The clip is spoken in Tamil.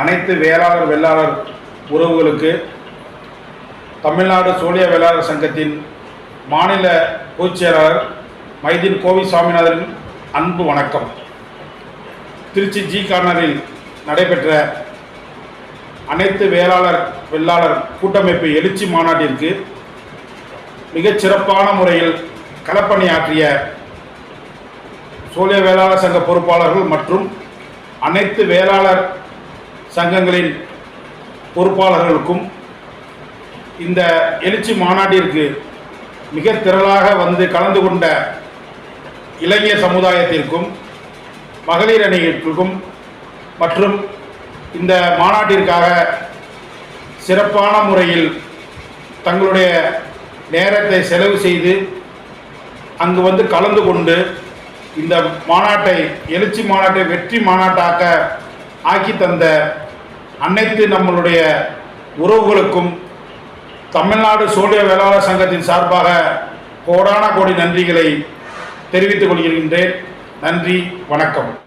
அனைத்து வேளாளர் வெள்ளாளர் உறவுகளுக்கு தமிழ்நாடு சோழிய வேளாளர் சங்கத்தின் மாநில பொதுச் செயலாளர் மைதீன் கோவி சுவாமிநாதன் அன்பு வணக்கம். திருச்சி ஜி கார்னரில் நடைபெற்ற அனைத்து வேளாளர் வெள்ளாளர் கூட்டமைப்பு எழுச்சி மாநாட்டிற்கு மிகச் சிறப்பான முறையில் களப்பணியாற்றிய சோழிய வேளாளர் சங்க பொறுப்பாளர்கள் மற்றும் அனைத்து வேளாளர் சங்கங்களின் பொறுப்பாளர்களுக்கும் இந்த எழுச்சி மாநாட்டிற்கு மிக திரளாக வந்து கலந்து கொண்ட இளைஞர் சமுதாயத்திற்கும் மகளிர் அணிகளுக்கும் மற்றும் இந்த மாநாட்டிற்காக சிறப்பான முறையில் தங்களுடைய நேரத்தை செலவு செய்து அங்கு வந்து கலந்து கொண்டு இந்த மாநாட்டை எழுச்சி மாநாட்டை வெற்றி மாநாட்டாக ஆக்கி தந்த அனைத்து நம்மளுடைய உறவுகளுக்கும் தமிழ்நாடு சோழிய வேளாளர் சங்கத்தின் சார்பாக கோடான கோடி நன்றிகளை தெரிவித்துக் கொள்கின்றேன். நன்றி வணக்கம்.